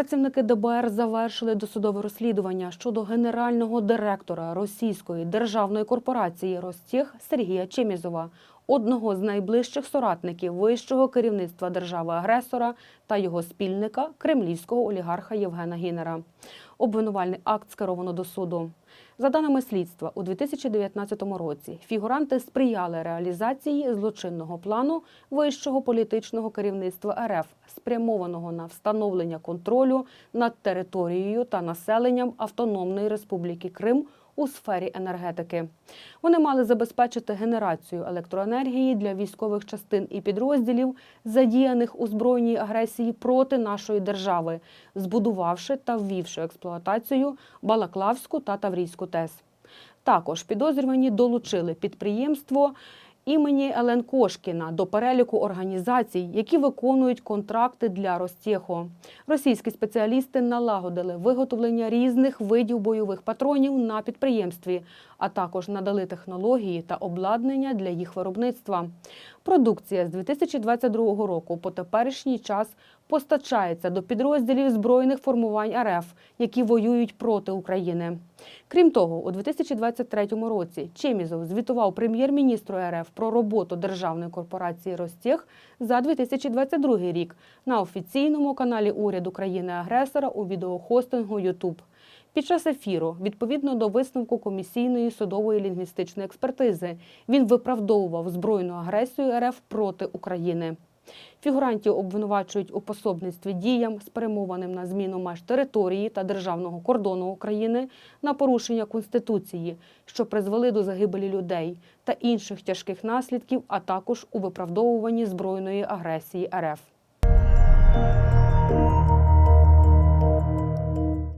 Працівники ДБР завершили досудове розслідування щодо генерального директора російської державної корпорації Ростех Сергія Чемізова, одного з найближчих соратників вищого керівництва держави-агресора та його спільника кремлівського олігарха Євгена Гінера. Обвинувальний акт скеровано до суду. За даними слідства, у 2019 році фігуранти сприяли реалізації злочинного плану вищого політичного керівництва РФ, спрямованого на встановлення контролю над територією та населенням Автономної Республіки Крим у сфері енергетики. Вони мали забезпечити генерацію електроенергії для військових частин і підрозділів, задіяних у збройній агресії проти нашої держави, збудувавши та ввівши експлуатацію Балаклавську та Таврійську ТЕС. Також підозрювані долучили підприємство імені Елен Кошкіна до переліку організацій, які виконують контракти для Ростєхо. Російські спеціалісти налагодили виготовлення різних видів бойових патронів на підприємстві, а також надали технології та обладнання для їх виробництва. Продукція з 2022 року по теперішній час постачається до підрозділів збройних формувань РФ, які воюють проти України. Крім того, у 2023 році Чемізов звітував прем'єр-міністру РФ про роботу державної корпорації Ростех за 2022 рік на офіційному каналі уряду країни-агресора у відеохостингу YouTube. Під час ефіру, відповідно до висновку комісійної судової лінгвістичної експертизи, він виправдовував збройну агресію РФ проти України. Фігурантів обвинувачують у пособництві діям, спрямованим на зміну меж території та державного кордону України, на порушення конституції, що призвели до загибелі людей та інших тяжких наслідків, а також у виправдовуванні збройної агресії РФ.